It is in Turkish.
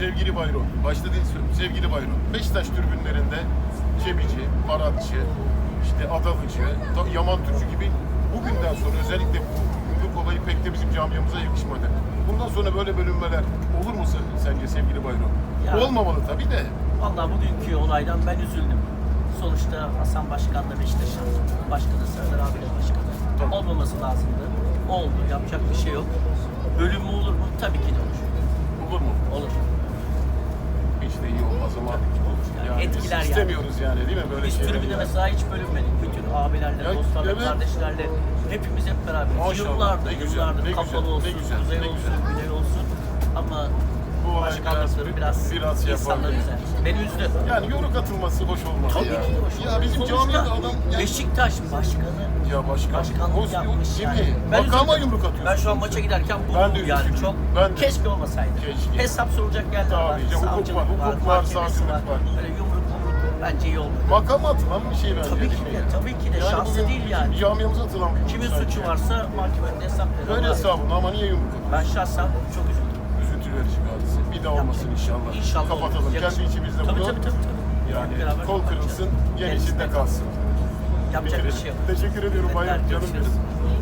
sevgili Bayron, başta değil sevgili Bayron, Beşiktaş tribünlerinde Cebici, Baratçı, işte Adalıcı, Yaman Türkçü gibi bugünden sonra özellikle bu yumruk olayı pek de bizim camiamıza yakışmadı. Bundan sonra böyle bölünmeler olur mu sen- sence sevgili Bayron? Ya. Olmamalı tabii de. Vallahi bugünkü olaydan ben üzüldüm. Sonuçta Hasan Başkan da Beşiktaş'ın başkanı, Serdar abi de başkanı. Olmaması lazımdı. Oldu. Yapacak bir şey yok. Bölüm mü olur mu? Tabii ki de. Olur mu? Olur. Hiç de iyi olmaz ama Yani biz etkiler yani. istemiyoruz yani değil mi böyle Biz şeyleri? tribüne yani. mesela hiç bölünmedik. Bütün abilerle, Ya, dostlarla, evet. kardeşlerle hepimiz hep beraber. Maşallah, Yıllardır, ne güzel, yıllardır ne kapalı güzel, ne olsun, güzel, kuzey ne olsun, güzel. güney olsun. Ama Bu olay biraz- biraz, biraz şey üzer. Beni üzdü. Yani yumruk atılması hoş olmaz Tabii ya. ki hoş Ya olmaz. bizim Sonuçta camiada adam yani, Beşiktaş başkanı ya başkan başkanlık o- yapmış değil yani. mi? Ben Makama üzüldüm. yumruk atıyorsun. Ben şu an maça giderken bu Ben de yani üzüldüm. çok Ben de. keşke olmasaydı. Keşke. Hesap sorulacak yerler var. Tabii canım, hukuk savcılık var, hukuk var, mahkemesi savcılık var. Böyle yumruk yumruk bence iyi oldu. Makama atılan bir şey bence Tabii değil ki mi de, ya? tabii ki de. Şahsı bugün değil yani. Camiamıza atılan bir Kimin yumruk suçu sanki. varsa mahkemede hesap verir. Öyle Ama hesabını ama niye yumruk atıyorsun? Ben şahsen çok üzüldüm. Bir daha olmasın inşallah. İnşallah Kapatalım. olur. Kendi içimizde tabii, bunu. Tabii tabii tabii. Yani Beraber kol kapatacağız. kırılsın, Kendisine içinde kalsın. Yapacak bir Bitirelim. şey yok. Teşekkür ediyorum Bayram. Canım görüşürüz. benim.